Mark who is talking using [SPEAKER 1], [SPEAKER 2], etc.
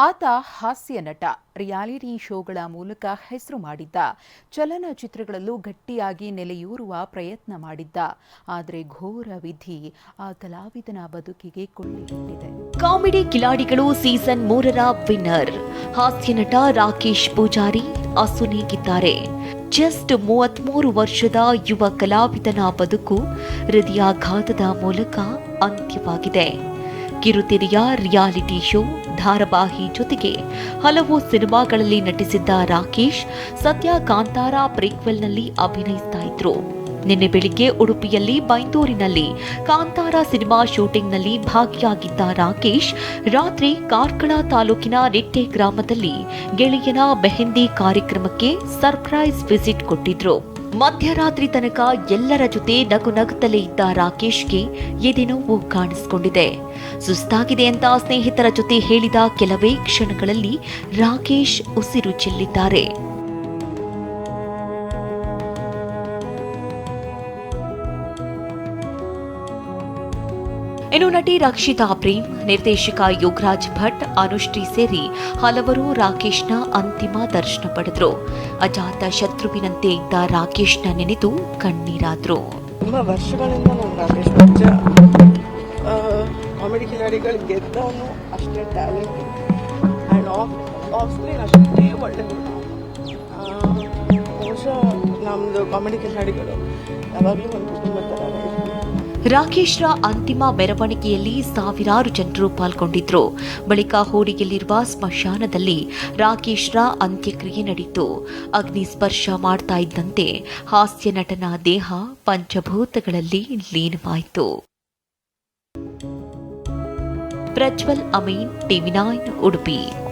[SPEAKER 1] ಆತ ಹಾಸ್ಯ ನಟ, ರಿಯಾಲಿಟಿ ಶೋಗಳ ಮೂಲಕ ಹೆಸರು ಮಾಡಿದ್ದ. ಚಲನಚಿತ್ರಗಳಲ್ಲೂ ಗಟ್ಟಿಯಾಗಿ ನೆಲೆಯೂರುವ ಪ್ರಯತ್ನ ಮಾಡಿದ್ದ. ಆದರೆ ಘೋರ ವಿಧಿ ಆ ಕಲಾವಿದನ ಬದುಕಿಗೆ ಕೊಳ್ಳಿಟ್ಟಿದೆ
[SPEAKER 2] ಕಾಮಿಡಿ ಕಿಲಾಡಿಗಳು ಸೀಸನ್ ಮೂರರ ವಿನ್ನರ್. ಹಾಸ್ಯ ನಟ ರಾಕೇಶ್ ಪೂಜಾರಿ ಅಸುನೀಗಿದ್ದಾರೆ ಜಸ್ಟ್ ಮೂವತ್ಮೂರು ವರ್ಷದ ಯುವ ಕಲಾವಿದನ ಬದುಕು ಹೃದಯಾಘಾತದ ಮೂಲಕ ಅಂತ್ಯವಾಗಿದೆ. ಕಿರುತೆರೆಯ ರಿಯಾಲಿಟಿ ಶೋ ಧಾರಾವಾಹಿ ಜೊತೆಗೆ ಹಲವು ಸಿನಿಮಾಗಳಲ್ಲಿ ನಟಿಸಿದ್ದ ರಾಕೇಶ್ ಸದ್ಯ ಕಾಂತಾರ ಪ್ರೀಕ್ವೆಲ್ನಲ್ಲಿ ಅಭಿನಯಿಸ್ತಾ ಇದ್ರು. ನಿನ್ನೆ ಬೆಳಿಗ್ಗೆ ಉಡುಪಿಯಲ್ಲಿ ಬೈಂದೂರಿನಲ್ಲಿ ಕಾಂತಾರ ಸಿನಿಮಾ ಶೂಟಿಂಗ್ನಲ್ಲಿ ಭಾಗಿಯಾಗಿದ್ದ ರಾಕೇಶ್, ರಾತ್ರಿ ಕಾರ್ಕಳ ತಾಲೂಕಿನ ನಿಟ್ಟೆ ಗ್ರಾಮದಲ್ಲಿ ಗೆಳೆಯನ ಮೆಹಂದಿ ಕಾರ್ಯಕ್ರಮಕ್ಕೆ ಸರ್ಪ್ರೈಸ್ ವಿಸಿಟ್ ಕೊಟ್ಟಿದ್ರು. ಮಧ್ಯರಾತ್ರಿ ತನಕ ಎಲ್ಲರ ಜೊತೆ ನಗು ನಗುತ್ತಲೇ ಇದ್ದ ರಾಕೇಶ್ಗೆ ಎದೆನೋವು ಕಾಣಿಸಿಕೊಂಡಿದೆ. ಸುಸ್ತಾಗಿದೆ ಅಂತ ಸ್ನೇಹಿತರ ಜೊತೆ ಹೇಳಿದ ಕೆಲವೇ ಕ್ಷಣಗಳಲ್ಲಿ ರಾಕೇಶ್ ಉಸಿರು ಚೆಲ್ಲಿದ್ದಾರೆ. ಇನ್ನು ನಟಿ ರಕ್ಷಿತಾ ಪ್ರೇಮ್, ನಿರ್ದೇಶಕ ಯೋಗರಾಜ್ ಭಟ್, ಅನುಶ್ರೀ ಸೇರಿ ಹಲವರು ರಾಕೇಶ್ನ ಅಂತಿಮ ದರ್ಶನ ಪಡೆದ್ರು. ಅಜಾತ ಶತ್ರುವಿನಂತೆ ಇದ್ದ ರಾಕೇಶ್ನ ನೆನೆದು ಕಣ್ಣೀರಾದ್ರು.
[SPEAKER 3] ತುಂಬಾ ವರ್ಷಗಳಿಂದ ನಾನು ರಾಕೇಶ್ ಪಂಚ ಕಾಮಿಡಿ ಕಿಲಾಡಿಗಳು ಗೆದ್ದವನು ಅಷ್ಟೇ talent and off off screen ಅಷ್ಟೇ ಒಳ್ಳೆಯದು ಬಹುಶಃ ನಮ್ಮದು ಕಾಮಿಡಿ ಕಿಲಾಡಿಗಳು ಯಾವಾಗಲೂ ಒಂದು ಕುಟುಂಬ ಥರ
[SPEAKER 2] ರಾಕೇಶ್ರ ಅಂತಿಮ ಮೆರವಣಿಗೆಯಲ್ಲಿ ಸಾವಿರಾರು ಜನರು ಪಾಲ್ಗೊಂಡಿದ್ರು. ಬಳಿಕ ಹೋಡಿಗೆಯಲ್ಲಿರುವ ಸ್ಮಶಾನದಲ್ಲಿ ರಾಕೇಶ್ರ ಅಂತ್ಯಕ್ರಿಯೆ ನಡೆಯಿತು. ಅಗ್ನಿ ಸ್ಪರ್ಶ ಮಾಡ್ತಾ ಇದ್ದಂತೆ ಹಾಸ್ಯ ನಟನ ದೇಹ ಪಂಚಭೂತಗಳಲ್ಲಿ ಲೀನವಾಯಿತು. Prajwal Amin, TV nine, Udupi.